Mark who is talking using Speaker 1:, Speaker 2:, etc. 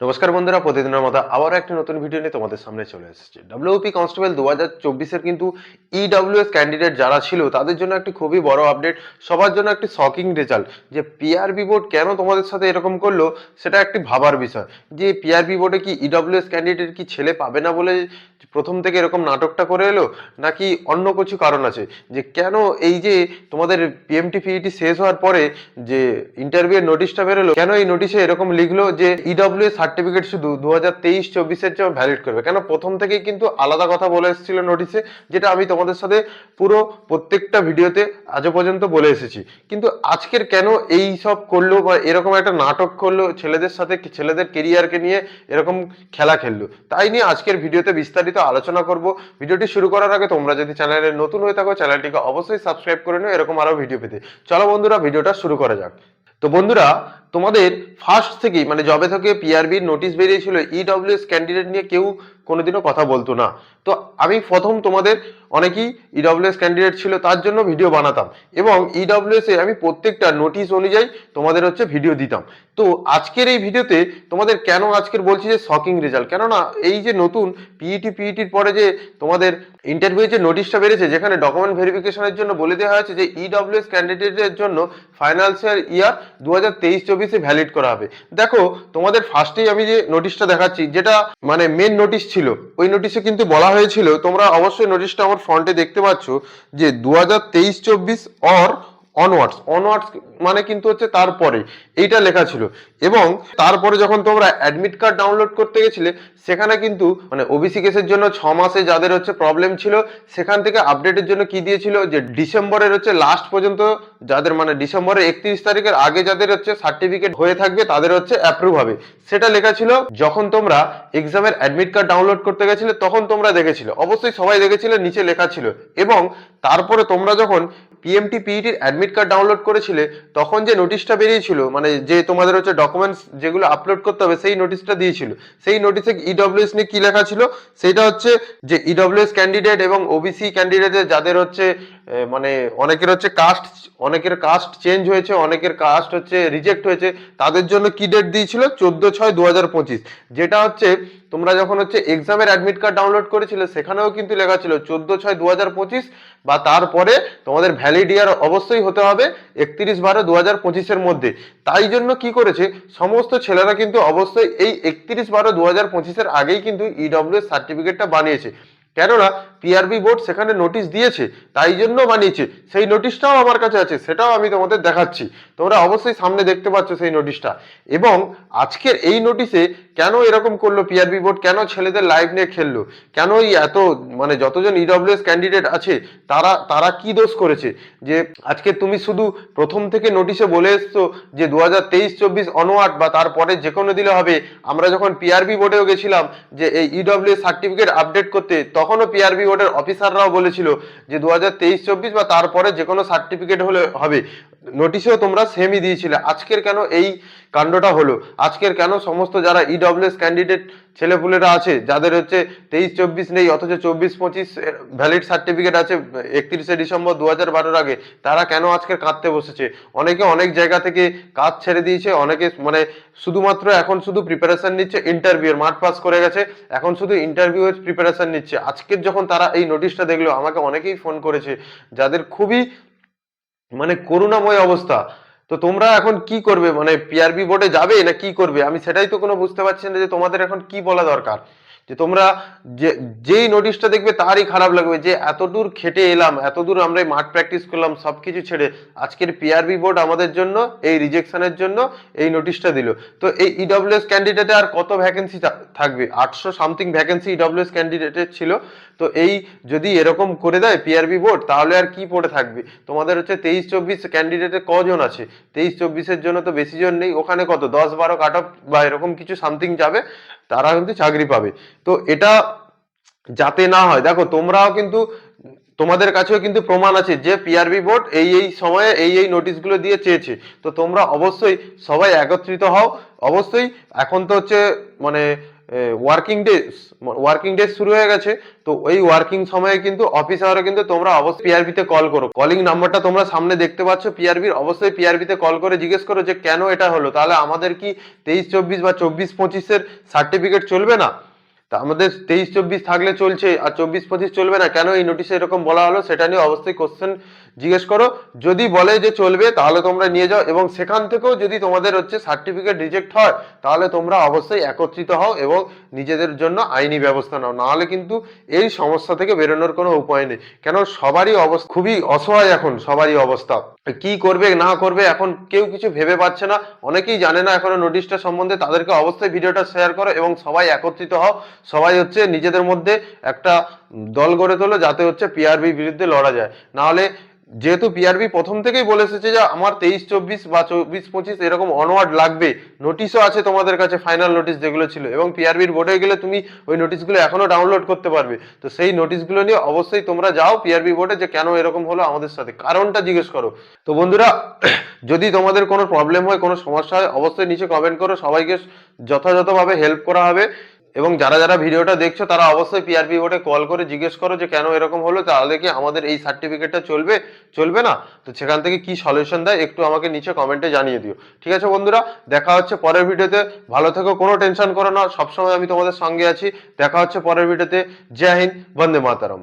Speaker 1: নমস্কার বন্ধুরা, প্রতিদিনের মতো আবারও একটি নতুন ভিডিও নিয়ে তোমাদের সামনে চলে এসেছে। ডব্লিউপি কনস্টেবল দু হাজার চব্বিশের কিন্তু E ইডব্লিউএস ক্যান্ডিডেট যারা ছিল, তাদের জন্য একটি খুবই বড় আপডেট সবার জন্য একটি শকিং রেজাল্ট যে পিআরবি বোর্ড কেন তোমাদের সাথে এরকম করল, সেটা একটি ভাবার বিষয়। যে পিআরবি বোর্ডে কি ইডব্লিউএস ক্যান্ডিডেট কি ছেলে পাবে না বলে প্রথম থেকে এরকম নাটকটা করে এলো, নাকি অন্য কিছু কারণ আছে? যে কেন এই যে তোমাদের পিএমটি পিইটি শেষ হওয়ার পরে যে ইন্টারভিউ নোটিশটা বেরোলো, কেন এই নোটিশে এরকম লিখলো যে E ইডব্লিউ সার্টিফিকেট শুধু দু হাজার তেইশ, চব্বিশের জন্য ভ্যালিড করবে। কেন? প্রথম থেকেই কিন্তু আলাদা কথা বলে এসেছিল নোটিশে যেটা আমি তোমাদের সাথে পুরো প্রত্যেকটা ভিডিওতে আজও পর্যন্ত বলে এসেছি। কিন্তু আজকের কেন এই সব করল বা এরকম একটা নাটক করল, ছেলেদের সাথে, ছেলেদের কেরিয়ারকে নিয়ে এরকম খেলা খেললো? তাই নিয়ে আজকের ভিডিওতে বিস্তারিত আলোচনা করব। ভিডিওটি শুরু করার আগে তোমরা যদি চ্যানেলে নতুন হয়ে থাকো, চ্যানেলটিকে অবশ্যই সাবস্ক্রাইব করে নিও, এরকম আরও ভিডিও পেতে। চলো বন্ধুরা, ভিডিওটা শুরু করা যাক। তো বন্ধুরা, তোমাদের ফার্স্ট থেকেই মানে জবে থেকে পিআরবির নোটিশ বেরিয়েছিল ইডব্লিউএস ক্যান্ডিডেট নিয়ে কেউ কোনোদিনও কথা বলতো না। তো আমি প্রথম তোমাদের অনেকেই ইডব্লিউএস ক্যান্ডিডেট ছিল, তার জন্য ভিডিও বানাতাম। এবং ইডব্লিউএস এ আমি প্রত্যেকটা নোটিশ অনুযায়ী তোমাদের হচ্ছে ভিডিও দিতাম। তো আজকের এই ভিডিওতে তোমাদের কেন আজকের বলছি যে শকিং রেজাল্ট কেননা এই যে নতুন পিইটি পিইটির পরে যে তোমাদের ইন্টারভিউ যে নোটিশটা বেড়েছে, যেখানে ডকুমেন্ট ভেরিফিকেশনের জন্য বলে দেওয়া হয়েছে যে ইডব্লিউএস ক্যান্ডিডেটের জন্য ফাইন্যান্সিয়াল ইয়ার দু হাজার তেইশ চব্বিশে ভ্যালিড করা হবে। দেখো, তোমাদের ফার্স্টেই আমি যে নোটিশটা দেখাচ্ছি, যেটা মানে মেন নোটিশ ছিল। ওই নোটিশে কিন্তু বলা হয়েছিল, তোমরা অবশ্যই নোটিশটা আমার ফ্রন্টে দেখতে পাচ্ছ যে দু হাজার তেইশ চব্বিশ অর অনওয়ার্ডস অনওয়ার্ডস মানে কিন্তু হচ্ছে তারপরে, এইটা লেখা ছিল। এবং তারপরে যখন তোমরা অ্যাডমিট কার্ড ডাউনলোড করতে গেছিলে, সেখানে কিন্তু মানে ওবিসি কেসের জন্য ছ মাসে যাদের হচ্ছে প্রবলেম ছিল, সেখান থেকে আপডেটের জন্য কি দিয়েছিল? যে ডিসেম্বরের হচ্ছে লাস্ট পর্যন্ত যাদের মানে ডিসেম্বরের একত্রিশ তারিখের আগে যাদের হচ্ছে সার্টিফিকেট হয়ে থাকবে, তাদের হচ্ছে অ্যাপ্রুভ হবে। সেটা লেখা ছিল, যখন তোমরা এক্সামের অ্যাডমিট কার্ড ডাউনলোড করতে গেছিলে, তখন তোমরা দেখেছিলে। অবশ্যই সবাই দেখেছিলে, নিচে লেখা ছিল। এবং তারপরে তোমরা যখন পিএমটি পিইটির অ্যাডমিট কার্ড ডাউনলোড করেছিলে, তখন যে নোটিশটা বেরিয়েছিল মানে যে তোমাদের হচ্ছে ডকুমেন্টস যেগুলো আপলোড করতে হবে, সেই নোটিশটা দিয়েছিল। সেই নোটিশে ইডব্লিউএস নিয়ে কি লেখা ছিল? সেটা হচ্ছে যে ইডব্লিউএস ক্যান্ডিডেট এবং ওবিসি ক্যান্ডিডেটদের যাদের হচ্ছে মানে অনেকের হচ্ছে কাস্ট অনেকের কাস্ট চেঞ্জ হয়েছে, অনেকের কাস্ট হচ্ছে রিজেক্ট হয়েছে। তাদের জন্য কি ডেট দিয়েছিল? চোদ্দ ছয় দু যেটা হচ্ছে, তোমরা যখন হচ্ছে এক্সামের অ্যাডমিট কার্ড ডাউনলোড করেছিলে, সেখানেও কিন্তু লেখা ছিল চোদ্দ ছয় দু বা তারপরে তোমাদের ভ্যালিড ইয়ার অবশ্যই হতে হবে একত্রিশ বারো দু হাজার পঁচিশের মধ্যে। তাই জন্য কি করেছে? সমস্ত ছেলেরা কিন্তু অবশ্যই এই একত্রিশ বারো দু হাজার পঁচিশের আগেই কিন্তু ইডব্লিউএস সার্টিফিকেটটা বানিয়েছে। কেননা পিআরবি বোর্ড সেখানে নোটিশ দিয়েছে, তাই জন্য বানিয়েছে। সেই নোটিশটাও আমার কাছে আছে, সেটাও আমি তোমাদের দেখাচ্ছি। তোমরা অবশ্যই সামনে দেখতে পাচ্ছ সেই নোটিশটা এবং আজকের এই নোটিশে কেন এরকম করল পিআরবি বোর্ড কেন ছেলেদের লাইভ নিয়ে খেললো? কেন এত মানে যতজন ইডব্লিউএস ক্যান্ডিডেট আছে, তারা তারা কি দোষ করেছে? যে আজকে তুমি শুধু প্রথম থেকে নোটিশে বলে এসছো যে দু হাজার তেইশ, চব্বিশ অনওয়ার্ড বা তারপরে যে কোনো দিলে হবে। আমরা যখন পিআরবি বোর্ডেও গেছিলাম যে এই ইডব্লিউ সার্টিফিকেট আপডেট করতে, তখনও পিআরবি বোর্ডের অফিসাররাও বলেছিল যে দু হাজার তেইশ, চব্বিশ বা তারপরে যে কোনো সার্টিফিকেট হলে হবে। নোটিশেও তোমরা সেমই দিয়েছিলে। আজকের কেন এই কাণ্ডটা হলো? আজকের কেন সমস্ত যারা ইডব্লিউএস ক্যান্ডিডেট ছেলেপুলেরা আছে, যাদের হচ্ছে তেইশ, চব্বিশ নেই, অথচ চব্বিশ, পঁচিশ ভ্যালিড সার্টিফিকেট আছে, একত্রিশে ডিসেম্বর দু হাজার বারোর আগে, তারা কেন আজকে কাঁদতে বসেছে? অনেকে অনেক জায়গা থেকে কাজ ছেড়ে দিয়েছে, অনেকে মানে শুধুমাত্র এখন শুধু প্রিপারেশন নিচ্ছে ইন্টারভিউর মাঠ পাস করে গেছে, এখন শুধু ইন্টারভিউ প্রিপারেশন নিচ্ছে। আজকের যখন তারা এই নোটিশটা দেখল, আমাকে অনেকেই ফোন করেছে, যাদের খুবই মানে করুণাময় অবস্থা। তো তোমরা এখন কি করবে? মানে পিআরবি বোর্ডে যাবে না কি করবে? আমি সেটাই তো কোনো বুঝতে পারছি না যে তোমাদের এখন কি বলা দরকার। যে তোমরা যে, যেই নোটিশটা দেখবে তারই খারাপ লাগবে যে এত দূর খেটে এলাম এত দূর আমরা এই মাঠ প্র্যাকটিস করলাম সব কিছু ছেড়ে আজকের পিআরবি বোর্ড আমাদের জন্য, এই রিজেকশনের জন্য এই নোটিশটা দিল। তো এই ইডব্লিউএস ক্যান্ডিডেটে আর কত ভ্যাকেন্সি থাকবে? আটশো সামথিং ভ্যাকেন্সি ইডব্লিউএস ক্যান্ডিডেটের ছিল। তো এই যদি এরকম করে দেয় পিআরবি বোর্ড তাহলে আর কি পড়ে থাকবে? তোমাদের হচ্ছে তেইশ চব্বিশ ক্যান্ডিডেটে কজন আছে? তেইশ চব্বিশের জন্য তো বেশি জন নেই। ওখানে কত? দশ বারো কাট অফ বা এরকম কিছু সামথিং যাবে। তারা কিন্তু চাকরি পাবে। তো এটা যাতে না হয়, দেখো তোমরাও কিন্তু, তোমাদের কাছেও কিন্তু প্রমাণ আছে যে পিআরবি বোর্ড এই এই সময়ে এই এই নোটিশগুলো দিয়ে চেয়েছে। তো তোমরা অবশ্যই সবাই একত্রিত হও। অবশ্যই এখন তো হচ্ছে মানে ওয়ার্কিং ডেজ ওয়ার্কিং ডেজ শুরু হয়ে গেছে। তো ওই ওয়ার্কিং সময়ে কিন্তু অফিস আওয়ারে কিন্তু তোমরা অবশ্যই পিআরবি তে কল করো। কলিং নাম্বারটা তোমরা সামনে দেখতে পাচ্ছ পিআরবির অবশ্যই পিআরবি তে কল করে জিজ্ঞেস করো যে কেন এটা হলো। তাহলে আমাদের কি তেইশ, চব্বিশ বা চব্বিশ, পঁচিশের সার্টিফিকেট চলবে না? তা আমাদের তেইশ, চব্বিশ থাকলে চলছে, আর চব্বিশ, পঁচিশ চলবে না। কেন এই নোটিশে এরকম বলা হলো, সেটা নিয়ে অবশ্যই কোশ্চেন জিজ্ঞেস করো, যদি বলে যে চলবে, তাহলে তোমরা নিয়ে যাও এবং সেখান থেকেও যদি তোমাদের হচ্ছে সার্টিফিকেট রিজেক্ট হয়, তাহলে তোমরা অবশ্যই একত্রিত হও এবং নিজেদের জন্য আইনি ব্যবস্থা নাও। নাহলে কিন্তু এই সমস্যা থেকে বেরোনোর কোনো উপায় নেই। কেন, সবারই অবস্থা খুবই অসহায় এখন, সবারই অবস্থা। কি করবে, না করবে, এখন কেউ কিছু ভেবে পাচ্ছে না। অনেকেই জানে না, এখনও নোটিশটা সম্বন্ধে। তাদেরকে অবশ্যই ভিডিওটা শেয়ার করো এবং সবাই একত্রিত হও। সবাই হচ্ছে নিজেদের মধ্যে একটা দল গড়ে তোলো, যাতে হচ্ছে পিআরবি বিরুদ্ধে লড়া যায়। নাহলে যেহেতু পিআরবি প্রথম থেকেই বলে এসেছে যে আমার তেইশ, চব্বিশ বা চব্বিশ, পঁচিশ এরকম অনওয়ার্ড লাগবে। নোটিশও আছে তোমাদের কাছে ফাইনাল নোটিশ যেগুলো ছিল। এবং পিআরবির বোর্ডে গেলে তুমি ওই নোটিশগুলো এখনও ডাউনলোড করতে পারবে। তো সেই নোটিশগুলো নিয়ে অবশ্যই তোমরা যাও পিআরবি বোর্ডে যে কেন এরকম হলো আমাদের সাথে। কারণটা জিজ্ঞেস করো। তো বন্ধুরা, যদি তোমাদের কোনো প্রবলেম হয়, কোনো সমস্যা হয়, অবশ্যই নিচে কমেন্ট করো। সবাইকে যথাযথভাবে হেল্প করা হবে। এবং যারা যারা ভিডিওটা দেখছ, তারা অবশ্যই পিআরপি বোর্ডে কল করে জিজ্ঞেস করো যে কেন এরকম হলো, তাহলে কি আমাদের এই সার্টিফিকেটটা চলবে চলবে না? তো সেখান থেকে কি সলিউশন দেয়, একটু আমাকে নিচে কমেন্টে জানিয়ে দিও। ঠিক আছে বন্ধুরা, দেখা হচ্ছে পরের ভিডিওতে। ভালো থেকো, কোনো টেনশন করো না, সবসময় আমি তোমাদের সঙ্গে আছি। দেখা হচ্ছে পরের ভিডিওতে। জয় হিন্দ, বন্দে মাতারম।